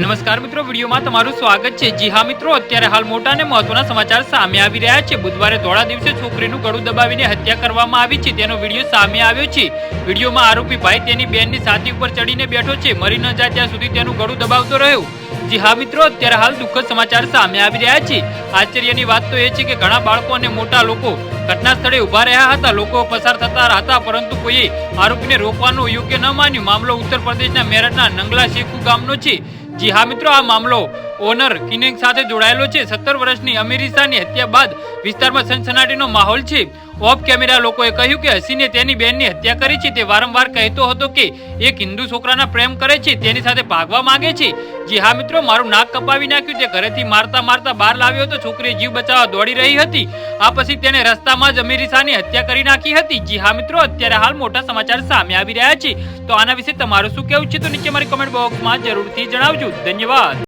નમસ્કાર મિત્રો, વિડીયોમાં તમારું સ્વાગત છે. જી હા મિત્રો, અત્યારે હાલ મોટા અને મહત્વના સમાચાર સામે આવી રહ્યા છે. બુધવારે ધોળા દિવસે છોકરીનું ગળું દબાવીને હત્યા કરવામાં આવી છે. તેનો વીડિયો સામે આવ્યો છે. વિડીયોમાં આરોપી ભાઈ તેની બેનની છાતી ઉપર ચડીને બેઠો છે. મરી ન જાય ત્યાં સુધી તેનું ગળું દબાવતો રહ્યો. જી હા મિત્રો, અત્યારે હાલ દુઃખદ સમાચાર સામે આવી રહ્યા છે. આશ્ચર્યની વાત તો એ છે કે ઘણા બાળકો અને મોટા લોકો ઘટના સ્થળે ઊભા રહ્યા હતા. લોકો પસાર થતા હતા, પરંતુ કોઈએ આરોપીને રોકવાનું યોગ્ય ન માન્યું. મામલો ઉત્તર પ્રદેશના મેરઠના નંગલા શેખુ ગામનો છે. જી હા મિત્રો, આ મામલો ઓનર કિનિંગ સાથે જોડાયેલો છે. સત્તર વર્ષની અમીરિસાની હત્યા બાદ વિસ્તારમાં સનસનાટીનો માહોલ છે. ઓફ કેમેરા લોકોએ કહ્યું કે હસીને તેની બહેનની હત્યા કરી છે. તે વારંવાર કહેતો હતો કે એક હિન્દુ છોકરાના પ્રેમ કરે છે, તેની સાથે ભાગવા માંગે છે. જી હા મિત્રો, મારું નાક કપાવી નાખ્યું તે ઘરેથી મારતા મારતા બહાર લાવ્યો હતો છોકરીએ જીવ બચાવવા દોડી રહી હતી. આ પછી તેને રસ્તામાં જ અમીરિસાની હત્યા કરી નાખી હતી. જી હા મિત્રો, અત્યારે હાલ મોટા સમાચાર સામે આવી રહ્યા છે. તો આના વિશે તમારું શું કહેવું છે તો નીચે મારી કમેન્ટ બોક્સમાં જરૂરથી જણાવજો. ધન્યવાદ.